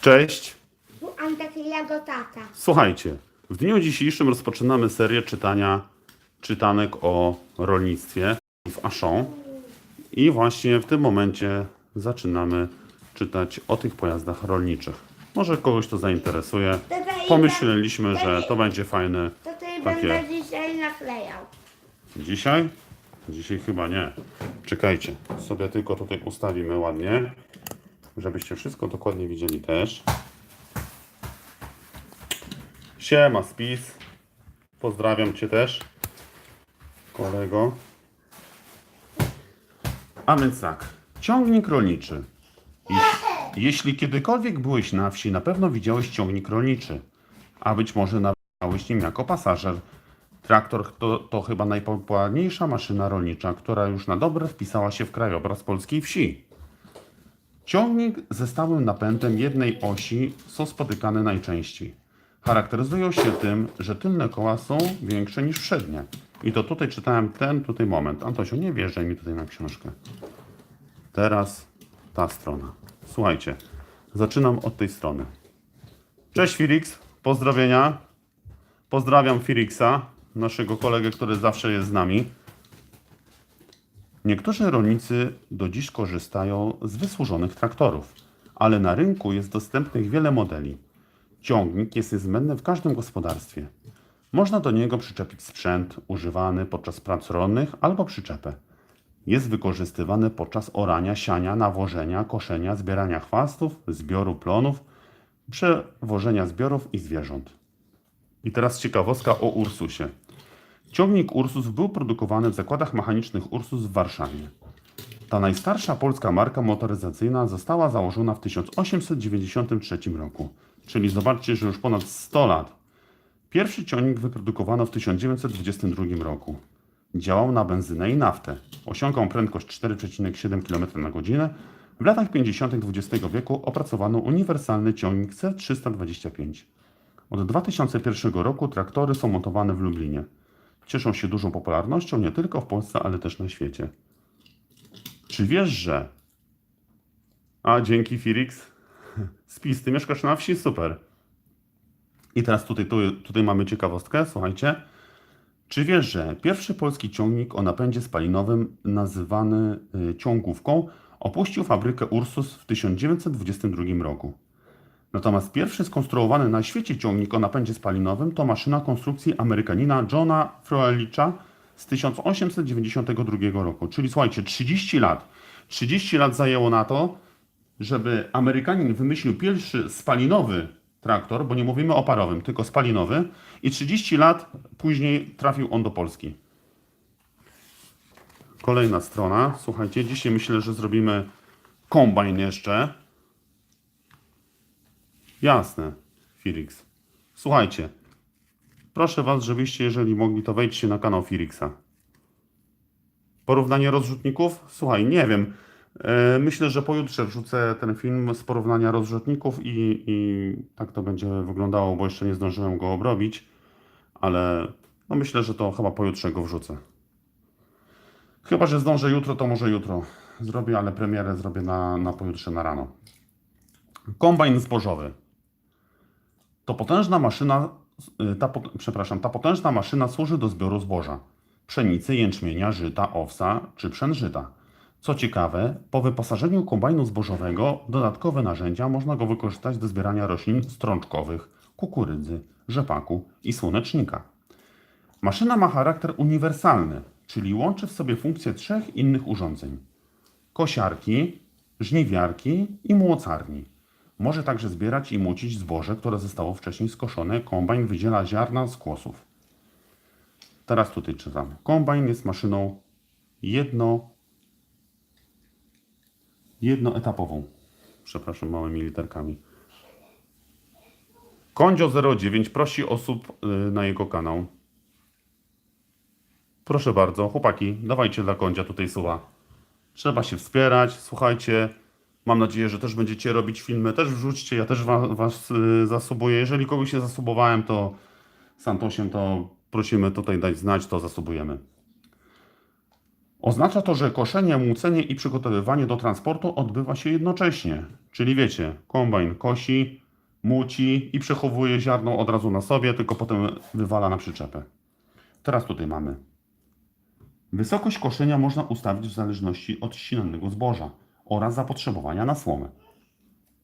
Cześć. Antek i jego tata. Słuchajcie, w dniu dzisiejszym rozpoczynamy serię czytania czytanek o rolnictwie w Aszą. I właśnie w tym momencie zaczynamy czytać o tych pojazdach rolniczych. Może kogoś to zainteresuje. Pomyśleliśmy, że to będzie fajne To ty Takie. będę dzisiaj naklejał. Dzisiaj? Dzisiaj chyba nie. Czekajcie, sobie tylko tutaj ustawimy ładnie, żebyście wszystko dokładnie widzieli też. Siema spis. Pozdrawiam Cię też, kolego. A więc tak, ciągnik rolniczy. Jeśli, kiedykolwiek byłeś na wsi, na pewno widziałeś ciągnik rolniczy, a być może jechałeś nim jako pasażer. Traktor to, to chyba najpopularniejsza maszyna rolnicza, która już na dobre wpisała się w krajobraz polskiej wsi. Ciągnik ze stałym napędem jednej osi są spotykane najczęściej. Charakteryzują się tym, że tylne koła są większe niż przednie. I to tutaj czytałem ten tutaj moment. Antosiu, nie wierzaj mi tutaj na książkę. Teraz ta strona. Słuchajcie, zaczynam od tej strony. Cześć Felix, pozdrowienia. Pozdrawiam Firixa, naszego kolegę, który zawsze jest z nami. Niektórzy rolnicy do dziś korzystają z wysłużonych traktorów, ale na rynku jest dostępnych wiele modeli. Ciągnik jest niezbędny w każdym gospodarstwie. Można do niego przyczepić sprzęt używany podczas prac rolnych albo przyczepę. Jest wykorzystywany podczas orania, siania, nawożenia, koszenia, zbierania chwastów, zbioru plonów, przewożenia zbiorów i zwierząt. I teraz ciekawostka o Ursusie. Ciągnik Ursus był produkowany w zakładach mechanicznych Ursus w Warszawie. Ta najstarsza polska marka motoryzacyjna została założona w 1893 roku. Czyli zobaczcie, że już ponad 100 lat. Pierwszy ciągnik wyprodukowano w 1922 roku. Działał na benzynę i naftę. Osiągał prędkość 4,7 km na godzinę. W latach 50. XX wieku opracowano uniwersalny ciągnik C325. Od 2001 roku traktory są montowane w Lublinie. Cieszą się dużą popularnością nie tylko w Polsce, ale też na świecie. Czy wiesz, że... A, dzięki Firix. Spis, ty mieszkasz na wsi? Super. I teraz tutaj, tu, tutaj mamy ciekawostkę, słuchajcie. Czy wiesz, że pierwszy polski ciągnik o napędzie spalinowym, nazywany y, ciągówką, opuścił fabrykę Ursus w 1922 roku? Natomiast pierwszy skonstruowany na świecie ciągnik o napędzie spalinowym to maszyna konstrukcji Amerykanina Johna Froelicza z 1892 roku. Czyli słuchajcie, 30 lat. 30 lat zajęło na to, żeby Amerykanin wymyślił pierwszy spalinowy traktor, bo nie mówimy o parowym, tylko spalinowy, i 30 lat później trafił on do Polski. Kolejna strona. Słuchajcie, dzisiaj myślę, że zrobimy kombajn jeszcze. Jasne, Felix. Słuchajcie, proszę Was, żebyście, jeżeli mogli, to wejdźcie na kanał Felixa. Porównanie rozrzutników? Słuchaj, nie wiem. E, Myślę, że pojutrze wrzucę ten film z porównania rozrzutników i, i tak to będzie wyglądało, bo jeszcze nie zdążyłem go obrobić, ale no myślę, że to chyba pojutrze go wrzucę. Chyba, że zdążę jutro, to może jutro zrobię, ale premierę zrobię na, na pojutrze na rano. Kombajn zbożowy. To potężna maszyna, y, ta, przepraszam, ta potężna maszyna służy do zbioru zboża. Pszenicy, jęczmienia, żyta, owsa czy pszen żyta. Co ciekawe, po wyposażeniu kombajnu zbożowego dodatkowe narzędzia można go wykorzystać do zbierania roślin strączkowych, kukurydzy, rzepaku i słonecznika. Maszyna ma charakter uniwersalny, czyli łączy w sobie funkcje trzech innych urządzeń kosiarki, żniwiarki i młocarni. Może także zbierać i młocić zboże, które zostało wcześniej skoszone. Kombajn wydziela ziarna z kłosów. Teraz tutaj czytam. Kombajn jest maszyną jedno, jednoetapową. Przepraszam, małymi literkami. Kondzio 09 prosi osób y, na jego kanał. Proszę bardzo, chłopaki, dawajcie dla Kondzia tutaj suwa. Trzeba się wspierać. Słuchajcie, mam nadzieję, że też będziecie robić filmy. Też wrzućcie, ja też was, was y, zasubuję. Jeżeli kogoś się zasubowałem, to z Antosiem to prosimy tutaj dać znać, to zasubujemy. Oznacza to, że koszenie, młócenie i przygotowywanie do transportu odbywa się jednocześnie. Czyli wiecie, kombajn kosi, muci i przechowuje ziarno od razu na sobie, tylko potem wywala na przyczepę. Teraz tutaj mamy. Wysokość koszenia można ustawić w zależności od ścinanego zboża oraz zapotrzebowania na słomę.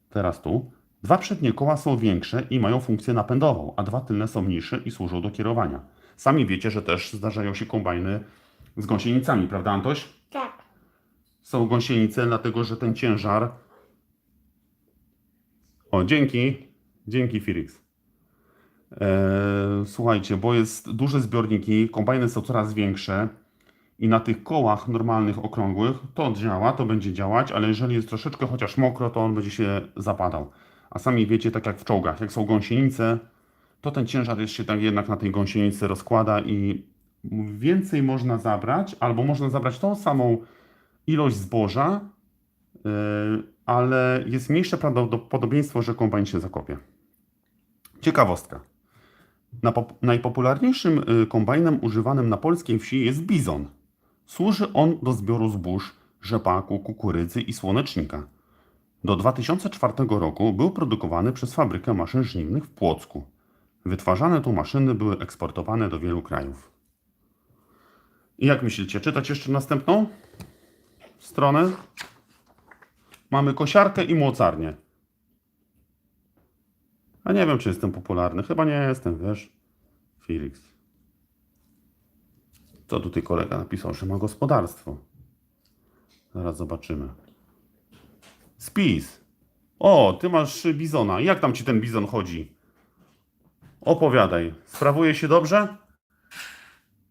Teraz tu. Dwa przednie koła są większe i mają funkcję napędową, a dwa tylne są mniejsze i służą do kierowania. Sami wiecie, że też zdarzają się kombajny z gąsienicami, prawda Antoś? Tak. Są gąsienice, dlatego że ten ciężar. O, dzięki. Dzięki, Felix. Eee, słuchajcie, bo jest duże zbiorniki, kombajny są coraz większe i na tych kołach normalnych, okrągłych to działa, to będzie działać, ale jeżeli jest troszeczkę chociaż mokro, to on będzie się zapadał. A sami wiecie, tak jak w czołgach, jak są gąsienice, to ten ciężar jest się tak jednak na tej gąsienicy rozkłada i więcej można zabrać, albo można zabrać tą samą ilość zboża, yy, ale jest mniejsze prawdopodobieństwo, że kombajn się zakopie. Ciekawostka. Najpopularniejszym y, kombajnem używanym na polskiej wsi jest bizon. Służy on do zbioru zbóż, rzepaku, kukurydzy i słonecznika. Do 2004 roku był produkowany przez fabrykę maszyn żniwnych w Płocku. Wytwarzane tu maszyny były eksportowane do wielu krajów. I jak myślicie, czytać jeszcze następną stronę? Mamy kosiarkę i młocarnię. A nie wiem, czy jestem popularny. Chyba nie jestem, wiesz. Felix. Co tutaj kolega napisał, że ma gospodarstwo? Zaraz zobaczymy. Spis. O, ty masz bizona. Jak tam ci ten bizon chodzi? Opowiadaj. Sprawuje się dobrze?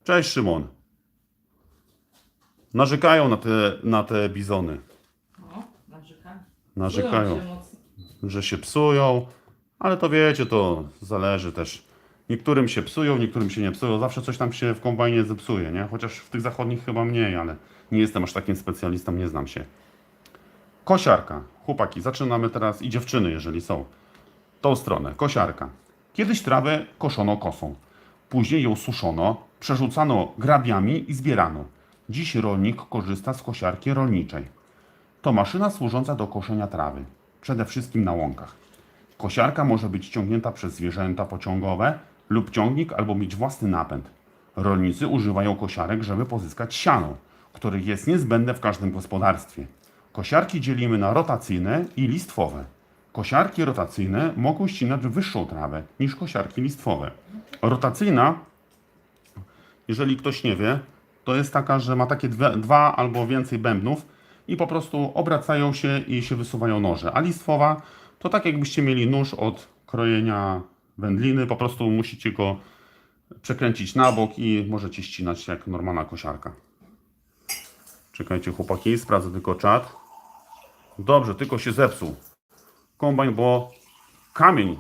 Cześć, Szymon. Narzekają na te, na te bizony. No, narzekam. Narzekają. Czują się mocno. że się psują, ale to wiecie, to zależy też. Niektórym się psują, niektórym się nie psują. Zawsze coś tam się w kombajnie zepsuje, nie? Chociaż w tych zachodnich chyba mniej, ale nie jestem aż takim specjalistą, nie znam się. Kosiarka. Chłopaki, zaczynamy teraz i dziewczyny, jeżeli są. Tą stronę. Kosiarka. Kiedyś trawę koszono kosą. Później ją suszono, przerzucano grabiami i zbierano. Dziś rolnik korzysta z kosiarki rolniczej. To maszyna służąca do koszenia trawy, przede wszystkim na łąkach. Kosiarka może być ciągnięta przez zwierzęta pociągowe lub ciągnik albo mieć własny napęd. Rolnicy używają kosiarek, żeby pozyskać siano, które jest niezbędne w każdym gospodarstwie. Kosiarki dzielimy na rotacyjne i listwowe. Kosiarki rotacyjne mogą ścinać wyższą trawę niż kosiarki listwowe. Rotacyjna jeżeli ktoś nie wie, to jest taka, że ma takie dwa, dwa albo więcej bębnów i po prostu obracają się i się wysuwają noże. A listwowa to tak jakbyście mieli nóż od krojenia wędliny, po prostu musicie go przekręcić na bok i możecie ścinać jak normalna kosiarka. Czekajcie chłopaki, sprawdzę tylko czat. Dobrze, tylko się zepsuł. Kombajn, bo kamień.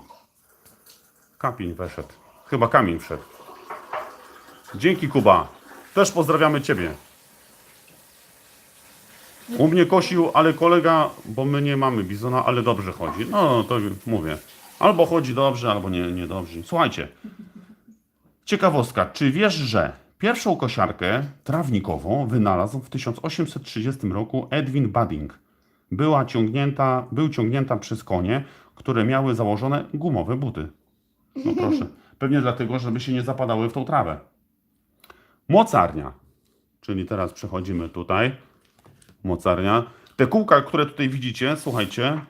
Kamień weszedł. Chyba kamień wszedł. Dzięki Kuba. Też pozdrawiamy Ciebie. U mnie kosił, ale kolega, bo my nie mamy bizona, ale dobrze chodzi. No to mówię. Albo chodzi dobrze, albo nie, niedobrze. Słuchajcie. Ciekawostka. Czy wiesz, że pierwszą kosiarkę trawnikową wynalazł w 1830 roku Edwin Budding? Była ciągnięta, był ciągnięta przez konie, które miały założone gumowe buty. No proszę. Pewnie dlatego, żeby się nie zapadały w tą trawę. Mocarnia. Czyli teraz przechodzimy tutaj. Mocarnia. Te kółka, które tutaj widzicie, słuchajcie,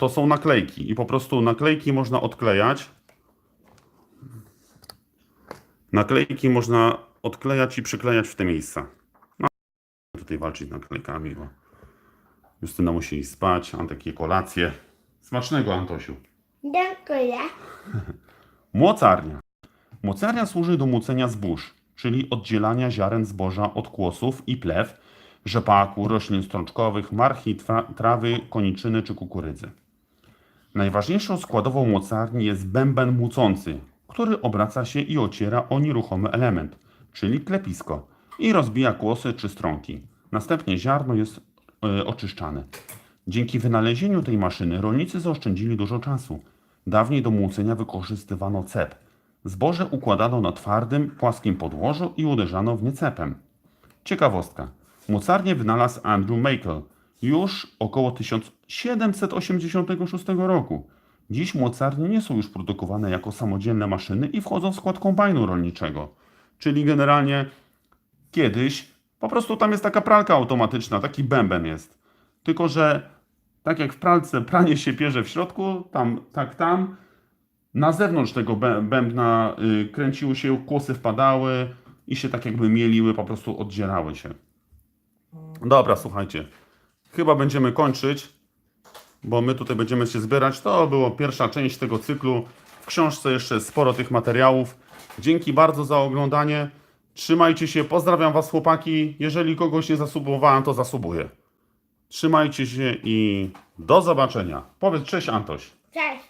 to są naklejki. I po prostu naklejki można odklejać. Naklejki można odklejać i przyklejać w te miejsca. No, tutaj walczyć naklejkami, bo Justyna musi iść spać, Antek je kolację. Smacznego, Antosiu. Dziękuję. Mocarnia. Mocarnia służy do mucenia zbóż, czyli oddzielania ziaren zboża od kłosów i plew, rzepaku, roślin strączkowych, marchi, tra- trawy, koniczyny czy kukurydzy. Najważniejszą składową mocarni jest bęben mucący, który obraca się i ociera o nieruchomy element, czyli klepisko, i rozbija kłosy czy strąki. Następnie ziarno jest e, oczyszczane. Dzięki wynalezieniu tej maszyny rolnicy zaoszczędzili dużo czasu. Dawniej do młócenia wykorzystywano cep. Zboże układano na twardym, płaskim podłożu i uderzano w nie cepem. Ciekawostka. Mocarnię wynalazł Andrew Makel już około 1786 roku. Dziś mocarnie nie są już produkowane jako samodzielne maszyny i wchodzą w skład kombajnu rolniczego. Czyli generalnie kiedyś po prostu tam jest taka pralka automatyczna, taki bęben jest. Tylko, że tak jak w pralce pranie się pierze w środku, tam, tak tam, na zewnątrz tego bę- bębna y, kręciły się, kłosy wpadały i się tak jakby mieliły, po prostu oddzielały się. Dobra, słuchajcie. Chyba będziemy kończyć, bo my tutaj będziemy się zbierać. To była pierwsza część tego cyklu. W książce jeszcze sporo tych materiałów. Dzięki bardzo za oglądanie. Trzymajcie się, pozdrawiam Was chłopaki. Jeżeli kogoś nie zasubowałem, to zasubuję. Trzymajcie się i do zobaczenia. Powiedz cześć Antoś. Cześć.